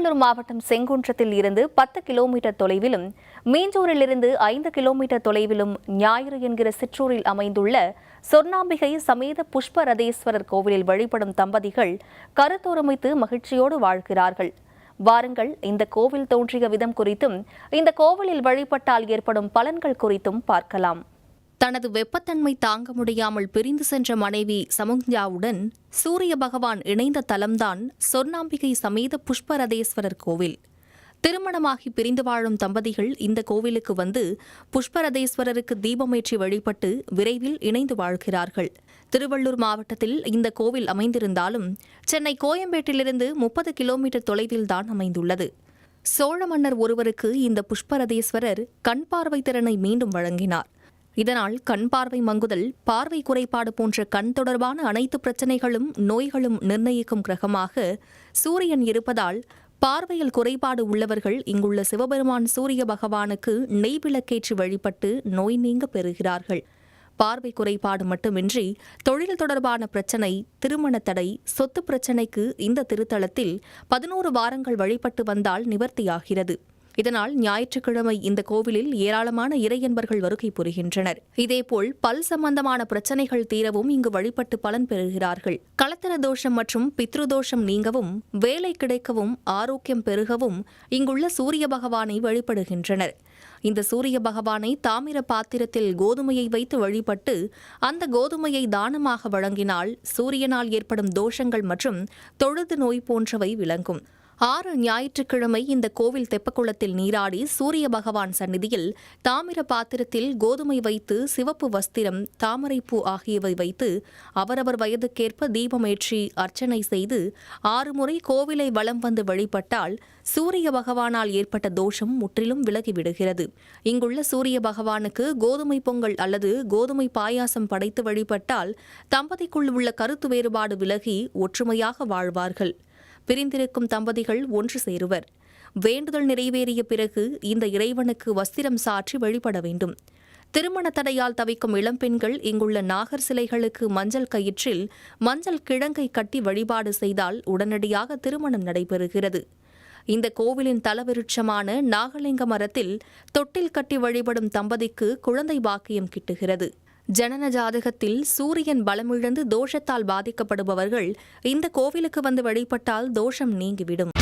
திருவள்ளூர் மாவட்டம் செங்குன்றத்தில் இருந்து பத்து கிலோமீட்டர் தொலைவிலும் மீஞ்சூரிலிருந்து ஐந்து கிலோமீட்டர் தொலைவிலும் ஞாயிறு என்கிற சிற்றூரில் அமைந்துள்ள சொர்ணாம்பிகை சமேத புஷ்பரதேஸ்வரர் கோவிலில் வழிபடும் தம்பதிகள் கருத்தொருமித்து மகிழ்ச்சியோடு வாழ்கிறார்கள். வாருங்கள் இந்த கோவில் தோன்றிய விதம் குறித்தும் இந்த கோவிலில் வழிபட்டால் ஏற்படும் பலன்கள் குறித்தும் பார்க்கலாம். தனது வெப்பத்தன்மை தாங்க முடியாமல் பிரிந்து சென்ற மனைவி சமுஞ்ஞாவுடன் சூரிய பகவான் இணைந்த தலம்தான் சொர்ணாம்பிகை சமேத புஷ்பரதேஸ்வரர் கோவில். திருமணமாகி பிரிந்து வாழும் தம்பதிகள் இந்த கோவிலுக்கு வந்து புஷ்பரதேஸ்வரருக்கு தீபமேற்றி வழிபட்டு விரைவில் இணைந்து வாழ்கிறார்கள். திருவள்ளூர் மாவட்டத்தில் இந்த கோவில் அமைந்திருந்தாலும் சென்னை கோயம்பேட்டிலிருந்து முப்பது கிலோமீட்டர் தொலைவில்தான் அமைந்துள்ளது. சோழ மன்னர் ஒருவருக்கு இந்த புஷ்பரதேஸ்வரர் கண் பார்வை திறனை மீண்டும் வழங்கினார். இதனால் கண் பார்வை மங்குதல் பார்வை குறைபாடு போன்ற கண் தொடர்பான அனைத்து பிரச்சனைகளும் நோய்களும் நிர்ணயிக்கும் கிரகமாக சூரியன் இருப்பதால் பார்வையில் குறைபாடு உள்ளவர்கள் இங்குள்ள சிவபெருமான் சூரிய பகவானுக்கு நெய் விளக்கேற்றி வழிபட்டு நோய் நீங்க பெறுகிறார்கள். பார்வை குறைபாடு மட்டுமின்றி தொழில் தொடர்பான பிரச்சனை திருமண தடை சொத்து பிரச்சனைக்கு இந்த திருத்தலத்தில் பதினோரு வாரங்கள் வழிபட்டு வந்தால் நிவர்த்தியாகிறது. இதனால் ஞாயிற்றுக்கிழமை இந்த கோவிலில் ஏராளமான இறையன்பர்கள் வருகை புரிகின்றனர். இதேபோல் பல் சம்பந்தமான பிரச்சனைகள் தீரவும் இங்கு வழிபட்டு பலன் பெறுகிறார்கள். கலத்தன தோஷம் மற்றும் பித்ருதோஷம் நீங்கவும் வேலை கிடைக்கவும் ஆரோக்கியம் பெருகவும் இங்குள்ள சூரிய பகவானை வழிபடுகின்றனர். இந்த சூரிய பகவானை தாமிர பாத்திரத்தில் கோதுமையை வைத்து வழிபட்டு அந்த கோதுமையை தானமாக வழங்கினால் சூரியனால் ஏற்படும் தோஷங்கள் மற்றும் தொழுது நோய் போன்றவை விளங்கும். ஆறு ஞாயிற்றுக்கிழமை இந்த கோவில் தெப்பக்குளத்தில் நீராடி சூரிய பகவான் சந்நிதியில் தாமிர பாத்திரத்தில் கோதுமை வைத்து சிவப்பு வஸ்திரம் தாமரைப்பூ ஆகியவை வைத்து அவரவர் வயதுக்கேற்ப தீபமேற்றி அர்ச்சனை செய்து ஆறு முறை கோவிலை வலம் வந்து வழிபட்டால் சூரிய பகவானால் ஏற்பட்ட தோஷம் முற்றிலும் விலகிவிடுகிறது. இங்குள்ள சூரிய பகவானுக்கு கோதுமை பொங்கல் அல்லது கோதுமை பாயாசம் படைத்து வழிபட்டால் தம்பதிக்குள் உள்ள கருத்து வேறுபாடு விலகி ஒற்றுமையாக வாழ்வார்கள். பிரிந்திருக்கும் தம்பதிகள் ஒன்று சேருவர். வேண்டுதல் நிறைவேறிய பிறகு இந்த இறைவனுக்கு வஸ்திரம் சாற்றி வழிபட வேண்டும். திருமண தடையால் தவிக்கும் இளம்பெண்கள் இங்குள்ள நாகர் சிலைகளுக்கு மஞ்சள் கயிற்றில் மஞ்சள் கிழங்கை கட்டி வழிபாடு செய்தால் உடனடியாக திருமணம் நடைபெறுகிறது. இந்த கோவிலின் தலவிருட்சமான நாகலிங்க மரத்தில் தொட்டில் கட்டி வழிபடும் தம்பதிக்கு குழந்தை பாக்கியம் கிட்டுகிறது. ஜனன ஜாதகத்தில் சூரியன் பலமிழந்து தோஷத்தால் பாதிக்கப்படுபவர்கள் இந்த கோவிலுக்கு வந்து வழிபட்டால் தோஷம் நீங்கிவிடும்.